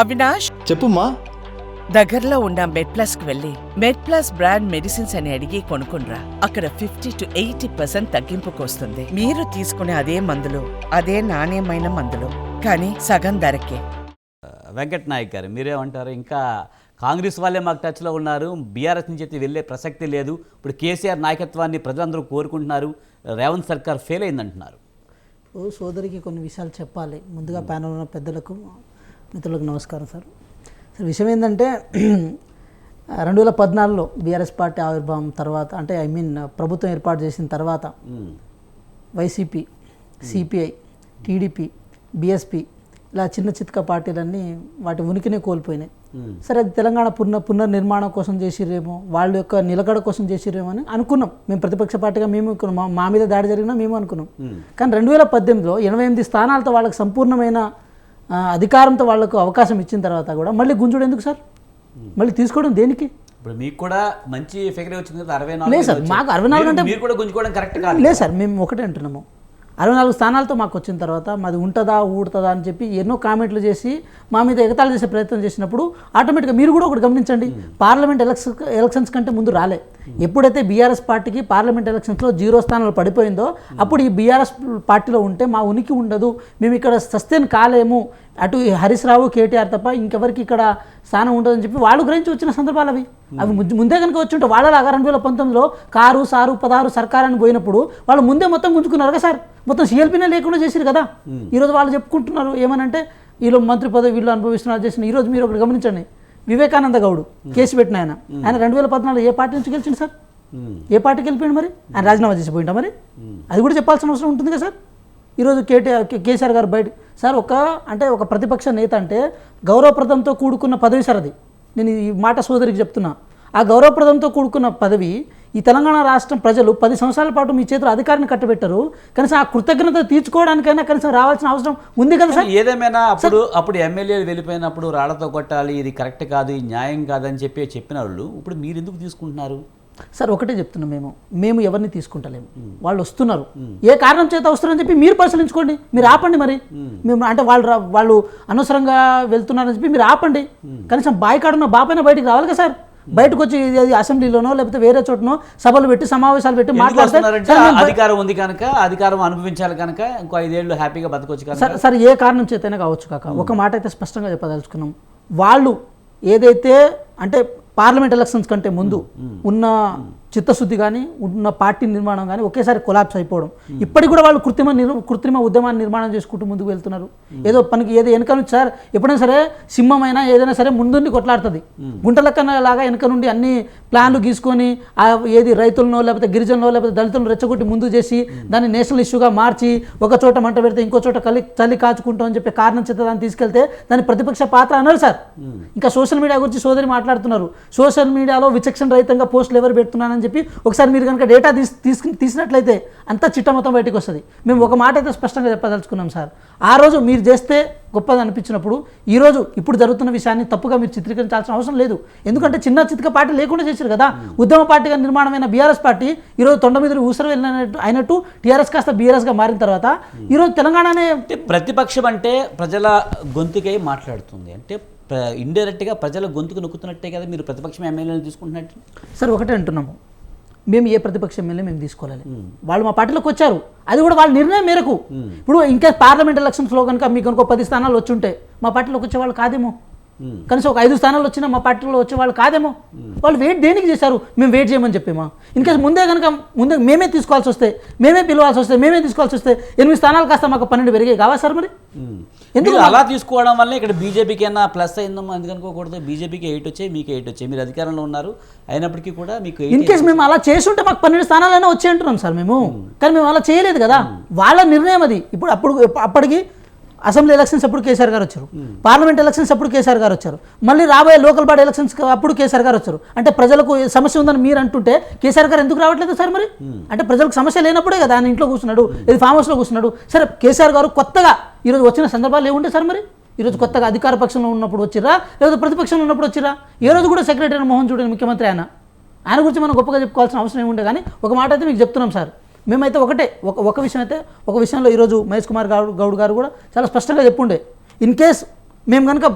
అవినాష్? చెప్పుమా దగ్గరలో ఉన్న మెడ్ ప్లస్కు వెళ్ళి మెడ్ ప్లస్ బ్రాండ్ మెడిసిన్స్ అని అడిగి కొనుక్కునరా అక్కడ ఫిఫ్టీ టు ఎయిటీ పర్సెంట్ తగ్గింపుకు వస్తుంది మీరు తీసుకునే అదే మందులు అదే నాణ్యమైన మందులు కానీ సగం ధరకే. వెంకట్ నాయక్ గారు మీరేమంటారు? ఇంకా కాంగ్రెస్ వాళ్ళే మాకు టచ్లో ఉన్నారు. బీఆర్ఎస్ నుంచి అయితే వెళ్ళే ప్రసక్తి లేదు. ఇప్పుడు కేసీఆర్ నాయకత్వాన్ని ప్రజలందరూ కోరుకుంటున్నారు. రేవంత్ సర్కార్ ఫెయిల్ అయిందంటున్నారు. ఓ సోదరికి కొన్ని విషయాలు చెప్పాలి. ముందుగా ప్యానల్ ఉన్న పెద్దలకు మిత్రులకు నమస్కారం సార్. సార్ విషయం ఏంటంటే రెండు వేల పద్నాలుగులో బీఆర్ఎస్ పార్టీ ఆవిర్భావం తర్వాత అంటే ఐ మీన్ ప్రభుత్వం ఏర్పాటు చేసిన తర్వాత వైసీపీ సిపిఐ టీడీపీ బీఎస్పీ ఇలా చిన్న చిత్క పార్టీలన్నీ వాటి ఉనికినే కోల్పోయినాయి. సరే అది తెలంగాణ పునః పునర్నిర్మాణం కోసం చేసిరేమో వాళ్ళ యొక్క నిలకడ కోసం చేసిరేమో అని అనుకున్నాం. మేము ప్రతిపక్ష పార్టీగా మేము అనుకున్నాం. మా- మీద దాడి జరిగినా మేము అనుకున్నాం. కానీ రెండు వేల పద్దెనిమిదిలో ఎనభై ఎనిమిది స్థానాలతో వాళ్ళకి సంపూర్ణమైన అధికారంతో వాళ్ళకు అవకాశం ఇచ్చిన తర్వాత కూడా మళ్ళీ గుంజుడు ఎందుకు సార్? మళ్ళీ తీసుకోవడం దేనికి? ఇప్పుడు మీకు కూడా మంచి ఫిగర్ వచ్చింది కదా అరవై లేదు సార్, మాకు 24 అంటే- మీరు కూడా గుంజుకోవడం కరెక్ట్ కాదు లేదు సార్ మేము ఒకటే అంటున్నాము. అరవై నాలుగు స్థానాలతో మాకు వచ్చిన తర్వాత మాది ఉంటుందా ఊడుతుందా అని చెప్పి ఎన్నో కామెంట్లు చేసి మా మీద ఎగతాళి చేసే ప్రయత్నం చేసినప్పుడు ఆటోమేటిక్గా మీరు కూడా ఒకటి గమనించండి. పార్లమెంట్ ఎలక్షన్ ఎలక్షన్స్ కంటే ముందు రాలే. ఎప్పుడైతే బీఆర్ఎస్ పార్టీకి పార్లమెంట్ ఎలక్షన్స్లో జీరో స్థానాలు పడిపోయిందో అప్పుడు ఈ బీఆర్ఎస్ పార్టీలో ఉంటే మా ఉనికి ఉండదు. మేము ఇక్కడ సస్టైన్ కాలేము. అటు హరీష్ రావు కేటీఆర్ తప్ప ఇంకెవరికి ఇక్కడ స్థానం ఉండదని చెప్పి వాళ్ళు గ్రహించి వచ్చిన సందర్భాలు అవి. అవి ముందు- కనుక వచ్చి ఉంటే వాళ్ళలాగా రెండు వేల పంతొమ్మిదిలో కారు సారు పదహారు సర్కారాన్ని పోయినప్పుడు వాళ్ళు ముందే మొత్తం గుంజుకున్నారు కదా సార్. మొత్తం సీఎల్పీనే లేకుండా చేశారు కదా. ఈరోజు వాళ్ళు చెప్పుకుంటున్నారు ఏమనంటే వీళ్ళు మంత్రి పదవి వీళ్ళు అనుభవిస్తున్నారు చేసిన ఈరోజు మీరు ఒకటి గమనించండి. వివేకానంద గౌడ్ కేసు పెట్టిన ఆయన. ఆయన రెండు వేల పద్నాలుగు ఏ పార్టీ నుంచి గెలిచింది సార్? ఏ పార్టీకి వెళ్ళిపోయింది మరి? ఆయన రాజీనామా చేసి పోయింటా మరి? అది కూడా చెప్పాల్సిన అవసరం ఉంటుంది కదా సార్. ఈరోజు కేటీఆర్ కేసీఆర్ గారు బయట సార్ ఒక అంటే ఒక ప్రతిపక్ష నేత అంటే గౌరవప్రదంతో కూడుకున్న పదవి సార్ అది. నేను ఈ మాట సోదరికి చెప్తున్నా. ఆ గౌరవప్రదంతో కూడుకున్న పదవి ఈ తెలంగాణ రాష్ట్రం ప్రజలు పది సంవత్సరాల పాటు మీ చేతిలో అధికారాన్ని కట్టబెట్టారు. కనీసం ఆ కృతజ్ఞత తీర్చుకోవడానికైనా కనీసం రావాల్సిన అవసరం ఉంది కదా సార్? ఏదేమైనా అప్పుడు అప్పుడు ఎమ్మెల్యేలు వెళ్ళిపోయినప్పుడు రాళ్ళతో కొట్టాలి ఇది కరెక్ట్ కాదు న్యాయం కాదని చెప్పి చెప్పిన వాళ్ళు ఇప్పుడు మీరు ఎందుకు తీసుకుంటున్నారు? సార్ ఒకటే చెప్తున్నాం మేము. మేము ఎవరిని తీసుకుంటలేము. వాళ్ళు వస్తున్నారు. ఏ కారణం చేత వస్తున్నారని చెప్పి మీరు పరిశీలించుకోండి. మీరు ఆపండి మరి. మేము. అంటే వాళ్ళు వాళ్ళు అనవసరంగా వెళ్తున్నారని చెప్పి మీరు ఆపండి. కనీసం బాయికాడున్న బాపైన బయటికి రావాలి కదా సార్. బయటకు వచ్చి అసెంబ్లీలోనో లేకపోతే వేరే చోటనో సభలు పెట్టి సమావేశాలు పెట్టి ఎందుకు మాట్లాడితే వస్తున్నారంటే సార్, మేము బయ- అధికారం ఉంది కనుక అధికారం అనుభవించాలి కనుక ఇంకో ఐదేళ్ళు హ్యాపీగా బతకొచ్చు సరే సరే ఏ కారణం చేతనే కావచ్చు కాక ఒక మాట అయితే స్పష్టంగా చెప్పదలుచుకున్నాం. వాళ్ళు ఏదైతే అంటే పార్లమెంట్ ఎలక్షన్స్ కంటే ముందు ఉన్న చిత్తశుద్ధి కానీ ఉన్న పార్టీ నిర్మాణం కానీ ఒకేసారి కొలాప్స్ అయిపోవడం. ఇప్పటికి కూడా వాళ్ళు కృత్రిమ నిర్ కృత్రిమ ఉద్యమాన్ని నిర్మాణం చేసుకుంటూ ముందుకు వెళ్తున్నారు. ఏదో పనికి ఏదో వెనక నుంచి సార్ ఎప్పుడైనా సరే సింహమైనా ఏదైనా సరే ముందుండి కొట్లాడుతుంది. గుంటలక్కన లాగా వెనక నుండి అన్ని ప్లాన్లు గీసుకొని ఏది రైతులనో లేకపోతే గిరిజనులో లేకపోతే దళితులను రెచ్చగొట్టి ముందు చేసి దాన్ని నేషనల్ ఇష్యూగా మార్చి ఒక చోట మంట పెడితే ఇంకో చోట కలి చలి కాచుకుంటాం అని చెప్పి కారణం చేత దాన్ని తీసుకెళ్తే దాని ప్రతిపక్ష పాత్ర అన్నారు సార్. ఇంకా సోషల్ మీడియా గురించి సోదరి మాట్లాడుతున్నారు. సోషల్ మీడియాలో విచక్షణ రహితంగా పోస్టులు ఎవరు పెడుతున్నారని చెప్పి ఒకసారి మీరు కనుక డేటా తీసి తీసుకుని తీసినట్లయితే అంతా చిట్ట మొత్తం బయటకు వస్తుంది. మేము ఒక మాట అయితే స్పష్టంగా చెప్పదలుచుకున్నాం సార్. ఆ రోజు మీరు చేస్తే గొప్పది అనిపించినప్పుడు ఈ రోజు ఇప్పుడు జరుగుతున్న విషయాన్ని తప్పుగా మీరు చిత్రీకరించాల్సిన అవసరం లేదు. ఎందుకంటే చిన్న చితక పార్టీ లేకుండా చేశారు కదా. ఉద్యమ పార్టీగా నిర్మాణమైన బీఆర్ఎస్ పార్టీ ఈరోజు తొండ మీద ఊసరు వెళ్ళినట్టు అయినట్టు టీఆర్ఎస్ కాస్త బీఆర్ఎస్గా మారిన తర్వాత ఈరోజు తెలంగాణనే ప్రతిపక్షం అంటే ప్రజల గొంతుకై మాట్లాడుతుంది. అంటే ఇండైరెక్ట్గా ప్రజల గొంతుకు నొక్కుతున్నట్టే కదా మీరు ప్రతిపక్షం ఎమ్మెల్యేలు తీసుకుంటున్నట్టు? సార్ ఒకటే అంటున్నాము. మేము ఏ ప్రతిపక్ష ఎమ్మెల్యే మేము తీసుకోవాలి వాళ్ళు మా పార్టీలోకి వచ్చారు. అది కూడా వాళ్ళ నిర్ణయం మేరకు. ఇప్పుడు ఇంకా పార్లమెంట్ ఎలక్షన్స్లో కనుక మీకు కనుక పది స్థానాలు వచ్చుంటే మా పార్టీలోకి వచ్చే వాళ్ళు కాదేమో. కనీసం ఒక ఐదు స్థానాలు వచ్చినా మా పార్టీలో వచ్చే వాళ్ళు కాదేమో. వాళ్ళు వెయిట్ దేనికి చేశారు? మేము వెయిట్ చేయమని చెప్పేమా? ఇన్కేస్ ముందే కనుక ముందే మేమే తీసుకోవాల్సి వస్తే మేమే పిలవాల్సి వస్తే మేమే తీసుకోవాల్సి వస్తే ఎనిమిది స్థానాలు కాస్త మాకు పన్నెండు పెరిగాయి. కావా సార్ మరి? ఎందుకు అలా తీసుకోవడం వల్ల ఇక్కడ బీజేపీకి అయినా ప్లస్ అయిందో ఎందుకు అనుకోకూడదు? బీజేపీకి ఎయిట్ వచ్చాయి మీకు ఎయిట్ వచ్చాయి. మీరు అధికారంలో ఉన్నారు అయినప్పటికీ కూడా మీకు ఇన్ కేస్ మేము అలా చేస్తుంటే మాకు పన్నెండు స్థానాలైనా వచ్చి అంటున్నాం సార్ మేము. కానీ మేము అలా చేయలేదు కదా. వాళ్ళ నిర్ణయం అది. ఇప్పుడు అప్పుడు అప్పటికి అసెంబ్లీ ఎలక్షన్స్ అప్పుడు కేసీఆర్ గారు వచ్చారు? పార్లమెంట్ ఎలక్షన్స్ అప్పుడు కేసీఆర్ గారు వచ్చారు? మళ్ళీ రాబోయే లోకల్ బాడీ ఎలక్షన్స్ అప్పుడు కేసీఆర్ గారు వచ్చారు. అంటే ప్రజలకు సమస్య ఉందని మీరు అంటుంటే కేసీఆర్ గారు ఎందుకు రావట్లేదు సార్ మరి? అంటే ప్రజలకు సమస్య లేనప్పుడే కదా ఆయన ఇంట్లో కూర్చున్నాడు ఇది ఫామ్ హౌస్లో కూర్చున్నాడు. సరే కేసీఆర్ గారు కొత్తగా ఈరోజు వచ్చిన సందర్భాలు ఏముంటే సార్ మరి? ఈరోజు కొత్తగా అధికార పక్షంలో ఉన్నప్పుడు వచ్చిరా లేదా ప్రతిపక్షంలో ఉన్నప్పుడు వచ్చిరా ఏ రోజు కూడా సెక్రటరీ మోహన్ చూడని ముఖ్యమంత్రి ఆయన. ఆయన గురించి మనం గొప్పగా చెప్పుకోవాల్సిన అవసరం ఏముండే? కానీ ఒక మాట అయితే మీకు చెప్తున్నాం సార్. మేమైతే ఒకటే ఒక ఒక విషయం అయితే ఒక విషయంలో ఈరోజు మహేష్ కుమార్ గౌడ్ గౌడ్ గారు కూడా చాలా స్పష్టంగా చెప్పుండే. ఇన్ కేస్ మేము కనుక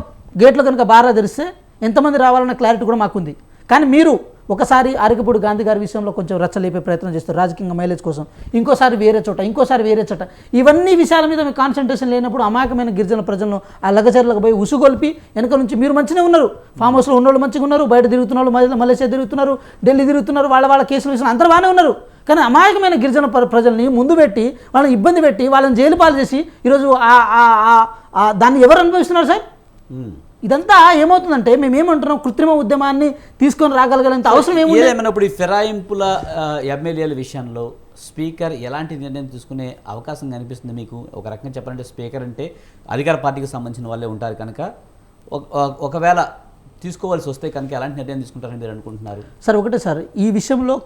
గేట్లు కనుక బాగా తెరిస్తే ఎంతమంది రావాలన్న క్లారిటీ కూడా మాకుంది. కానీ మీరు ఒకసారి అరకపూడి గాంధీ గారి విషయంలో కొంచెం రచ్చలేపే ప్రయత్నం చేస్తారు రాజకీయంగా మైలేజ్ కోసం. ఇంకోసారి వేరే చోట ఇంకోసారి వేరే చోట. ఇవన్నీ విషయాల మీద మీ కాన్సన్ట్రేషన్ లేనప్పుడు అమాయకమైన గిరిజన ప్రజలను ఆ లగచర్లకు పోయి ఉసుగొల్పి వెనక నుంచి మీరు మంచిగా ఉన్నారు. ఫామ్ హౌస్లో ఉన్నోళ్ళు మంచిగా ఉన్నారు బయట తిరుగుతున్న వాళ్ళు మళ్ళీ మలేషియా తిరుగుతున్నారు ఢిల్లీ తిరుగుతున్నారు వాళ్ళ వాళ్ళ కేసులు విషయంలో అందరూ బాగానే ఉన్నారు. కానీ అమాయకమైన గిరిజన ప్ర- ప్రజల్ని ముందు పెట్టి వాళ్ళని ఇబ్బంది పెట్టి వాళ్ళని జైలు పాలు చేసి ఈరోజు దాన్ని ఎవరు అనుభవిస్తున్నారు సార్. ఇదంతా ఏమవుతుందంటే మేము ఏమంటున్నాం కృత్రిమ ఉద్యమాన్ని తీసుకొని రాగలగలంత అవసరం ఏదేమైనా ఇప్పుడు ఈ ఫిరాయింపుల ఎమ్మెల్యేల విషయంలో స్పీకర్ ఎలాంటి నిర్ణయం తీసుకునే అవకాశం కనిపిస్తుంది మీకు? ఒక రకంగా చెప్పాలంటే స్పీకర్ అంటే అధికార పార్టీకి సంబంధించిన వాళ్ళే ఉంటారు కనుక ఒక- ఒక- ఒకవేళ తీసుకోవాల్సి వస్తే కనుక ఎలాంటి నిర్ణయం తీసుకుంటారని మీరు అనుకుంటున్నారు? సార్ ఒకటే సార్ ఈ విషయంలో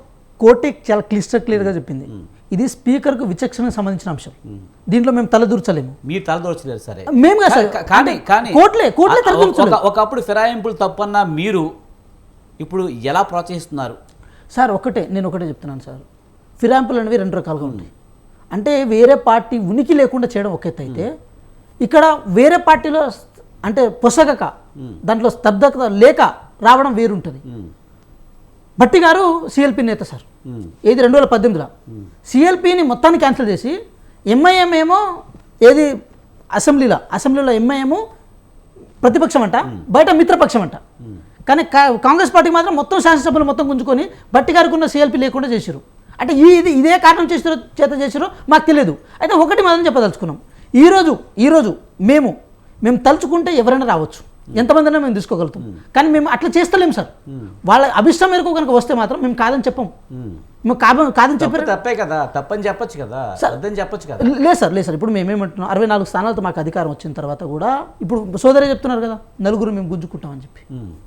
కోర్టే చాలా క్లిస్టర్ క్లియర్గా చెప్పింది. ఇది స్పీకర్కు విచక్షణకు సంబంధించిన అంశం. దీంట్లో మేము తలదూర్చలేము మీరు తలదోచలేరు సరే. మేము కానీ కానీ తలదూర్చలేదు ఒక- ఒకప్పుడు ఫిరాయింపులు తప్పన్న మీరు ఇప్పుడు ఎలా ప్రోత్సహిస్తున్నారు? సార్ ఒకటే నేను ఒకటే చెప్తున్నాను సార్. ఫిరాయింపులు అనేవి రెండు రకాలుగా ఉంటాయి. అంటే వేరే పార్టీ ఉనికి లేకుండా చేయడం ఒక అయితే ఇక్కడ వేరే పార్టీలో అంటే పొసగక దాంట్లో స్తబ్దత లేక రావడం వేరుంటుంది. భట్టి గారు సిఎల్పి నేత సార్. ఏది రెండు వేల పద్దెనిమిదిలో. సిఎల్పిని మొత్తాన్ని క్యాన్సిల్ చేసి ఎంఐఎం ఏమో ఏది అసెంబ్లీలో అసెంబ్లీలో ఎంఐఎం ప్రతిపక్షం అంట బయట మిత్రపక్షం అంట కానీ కా- కాంగ్రెస్ పార్టీ మాత్రం మొత్తం శాసనసభలు మొత్తం గుంజుకొని భట్టి గారికి ఉన్న సిఎల్పి లేకుండా చేశారు అంటే ఈ ఇది ఇదే కారణం చేసారో చేత చేసారో మాకు తెలియదు అయితే ఒకటి మనం చెప్పదలుచుకున్నాం. ఈరోజు ఈరోజు మేము మేము తలుచుకుంటే ఎవరైనా రావచ్చు. ఎంతమందినా మేము తీసుకోగలుగుతాం. కానీ మేము అట్లా చేస్తలేం సార్. వాళ్ళ అభిష్టం మేరకు కనుక వస్తే మాత్రం మేము కాదని చెప్పం. మేము. కాదు కాదని చెప్పారు తప్పే కదా. తప్పని చెప్పొచ్చు కదా. వద్దని చెప్పొచ్చు కదా. లేదు సార్ లేదు సార్. ఇప్పుడు మేము ఏమంటున్నాం అరవై నాలుగు స్థానాలతో మాకు అధికారం వచ్చిన తర్వాత కూడా ఇప్పుడు సోదరే చెప్తున్నారు కదా నలుగురు మేము గుంజుకుంటామని చెప్పి.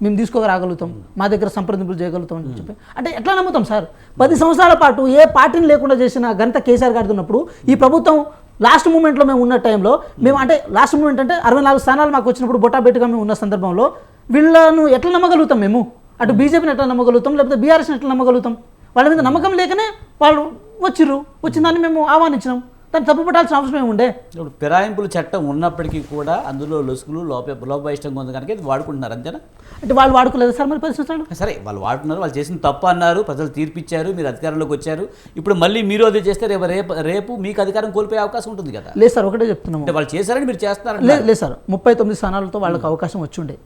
మేము. తీసుకోరాగలుగుతాం మా దగ్గర సంప్రదింపులు చేయగలుగుతాం అని చెప్పి. అంటే ఎట్లా నమ్ముతాం సార్? పది సంవత్సరాల పాటు ఏ పార్టీని లేకుండా చేసిన ఘనత కేసీఆర్ గారిది ఉన్నప్పుడు ఈ ప్రభుత్వం లాస్ట్ మూమెంట్లో మేము ఉన్న టైంలో మేము అంటే లాస్ట్ మూమెంట్ అంటే అరవై నాలుగు స్థానాలు మాకు వచ్చినప్పుడు బొటాబెట్టుగా మేము ఉన్న సందర్భంలో వీళ్ళను ఎట్లా నమ్మగలుగుతాం మేము? అటు బీజేపీని ఎట్లా నమ్మగలుగుతాం? లేకపోతే బీఆర్ఎస్ని ఎట్లా నమ్మగలుగుతాం? వాళ్ళ మీద నమ్మకం లేకనే వాళ్ళు వచ్చిర్రు. వచ్చిన దాన్ని మేము ఆహ్వానించినాం. దాన్ని తప్పుపట్టాల్సిన అవసరం ఏమి ఉండే? ఇప్పుడు ఫిరాయింపుల చట్టం ఉన్నప్పటికీ కూడా అందులో లొసుగులు లోప లోపయిష్టంగా ఉంది కనుక ఇది వాడుకుంటున్నారు అంతేనా? అంటే వాళ్ళు వాడుకోలేదు సార్ మరి పది సంవత్సరాలు సరే వాళ్ళు వాడుతున్నారు వాళ్ళు చేసిన తప్పు అన్నారు ప్రజలు తీర్పిచ్చారు మీరు అధికారంలోకి వచ్చారు. ఇప్పుడు మళ్ళీ మీరు అదే చేస్తే రేపు రేపు రేపు మీకు అధికారం కోల్పోయే అవకాశం ఉంటుంది కదా. లేదు సార్ ఒకటే చెప్తున్నాము. అంటే వాళ్ళు చేశారని మీరు చేస్తారంట లేదు లేదు సార్ ముప్పై తొమ్మిది స్థానాలతో వాళ్ళకి అవకాశం వచ్చిండే.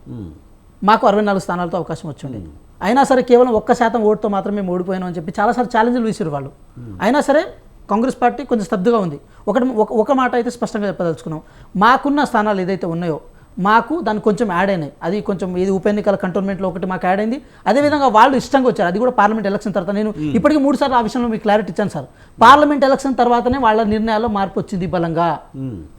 మాకు అరవై నాలుగు స్థానాలతో అవకాశం వచ్చిండే. అయినా సరే కేవలం ఒక్క శాతం ఓటుతో మాత్రమే మేము ఓడిపోయినాం అని చెప్పి చాలాసార్లు ఛాలెంజ్లు వేసారు వాళ్ళు. అయినా సరే కాంగ్రెస్ పార్టీ కొంచెం స్తబ్దుగా ఉంది. ఒకటి ఒక ఒక మాట అయితే స్పష్టంగా చెప్పదలుచుకున్నాం. మాకున్న స్థానాలు ఏదైతే ఉన్నాయో మాకు దానికి కొంచెం యాడ్ అయినాయి. అది కొంచెం ఇది ఉప ఎన్నికల కంటోన్మెంట్లో ఒకటి మాకు యాడ్ అయింది. అదేవిధంగా వాళ్ళు ఇష్టంగా వచ్చారు. అది కూడా పార్లమెంట్ ఎలక్షన్ తర్వాత నేను ఇప్పటికీ మూడు సార్లు ఆ విషయంలో మీకు క్లారిటీ ఇచ్చాను సార్. పార్లమెంట్ ఎలక్షన్ తర్వాతనే వాళ్ళ నిర్ణయాల్లో మార్పు వచ్చింది బలంగా.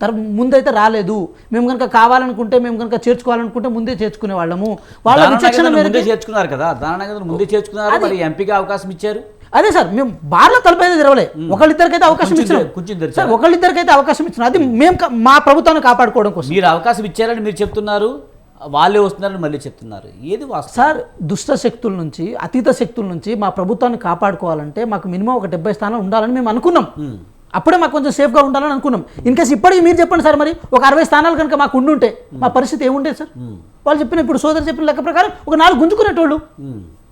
తర్ ముందైతే రాలేదు. మేము కనుక కావాలనుకుంటే మేము కనుక చేర్చుకోవాలనుకుంటే ముందే చేర్చుకునే వాళ్ళము వాళ్ళ విచక్షణ ముందే చేర్చుకున్నారు కదా. ముందే చేర్చుకున్నారు. మరి ఎంపీగా అవకాశం ఇచ్చారు. అదే సార్ మేము బార్ల తలపైతే తెరవలే. ఒకళ్ళిద్దరికైతే అవకాశం ఇచ్చినాం. సార్ ఒకళ్ళిద్దరికైతే అవకాశం ఇచ్చినాం. అది మేము మా ప్రభుత్వాన్ని కాపాడుకోవడం కోసం. మీరు అవకాశం ఇచ్చారని మీరు చెప్తున్నారు వాళ్ళే వస్తున్నారని మళ్ళీ చెప్తున్నారు. ఏది సార్ దుష్ట శక్తుల నుంచి అతీత శక్తుల నుంచి మా ప్రభుత్వాన్ని కాపాడుకోవాలంటే మాకు మినిమం ఒక డెబ్బై స్థానాలు ఉండాలని మేము అనుకున్నాం. అప్పుడే మాకు కొంచెం సేఫ్గా ఉండాలని అనుకున్నాం. ఇన్ కేసు ఇప్పటికి మీరు చెప్పండి సార్ మరి ఒక అరవై స్థానాలు కనుక మాకు ఉండుంటే మా పరిస్థితి ఏముండేది సార్? వాళ్ళు చెప్పిన ఇప్పుడు సోదరు చెప్పిన లెక్క ప్రకారం ఒక నాలుగు గుంజుకునేటోళ్ళు.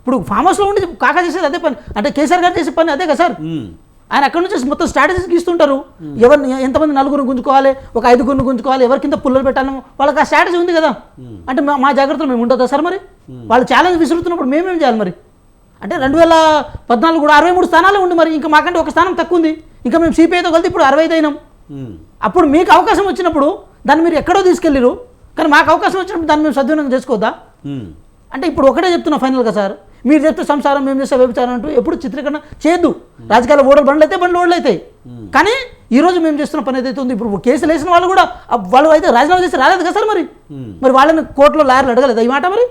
ఇప్పుడు ఫామ్ హౌస్లో ఉండి కాకా చేసేది అదే పని. అంటే కేసీఆర్ గారు చేసే పని అదే కదా సార్. ఆయన అక్కడ నుంచి మొత్తం స్ట్రాటజీస్ గీస్తుంటారు. ఎవరిని ఎంతమంది నలుగురు గుంజుకోవాలి ఒక ఐదుగురిని గుంజుకోవాలి ఎవరి కింద పుల్లలు పెట్టాలి వాళ్ళకి ఆ స్ట్రాటజీ ఉంది కదా. అంటే మా- జాగ్రత్తలు మేము ఉంటుందా సార్ మరి? వాళ్ళు ఛాలెంజ్ విసురుతున్నప్పుడు మేమేం చేయాలి మరి? అంటే రెండు వేల పద్నాలుగు కూడా అరవై మూడు స్థానాలు ఉంది మరి ఇంకా మాకంటే ఒక స్థానం తక్కువ ఉంది. ఇంకా మేము సిపిఐతో కలిసి ఇప్పుడు అరవై ఐదు అయినాం. అప్పుడు మీకు అవకాశం వచ్చినప్పుడు దాన్ని మీరు ఎక్కడో తీసుకెళ్ళిరు. కానీ మాకు అవకాశం వచ్చినప్పుడు దాన్ని మేము సద్వినియోగం చేసుకోవద్దా. అంటే ఇప్పుడు ఒకటే చెప్తున్నా ఫైనల్గా సార్. మీరు చెప్తే సంసారం మేము చేస్తే వ్యభిచారం అంటూ ఎప్పుడు చిత్రీకరణ చేయొద్దు. రాజకీయాల ఓడలు బండ్లు అయితే బండ్లు ఓడలు అవుతాయి. కానీ ఈ రోజు మేము చేస్తున్న పని ఏదైతే ఉంది ఇప్పుడు కేసులు వేసిన వాళ్ళు కూడా వాళ్ళు అయితే రాజీనామా చేసి రాలేదు కదా సార్ మరి? మరి వాళ్ళని కోర్టులో లాయర్లు అడగలేదు ఈ మాట మరి?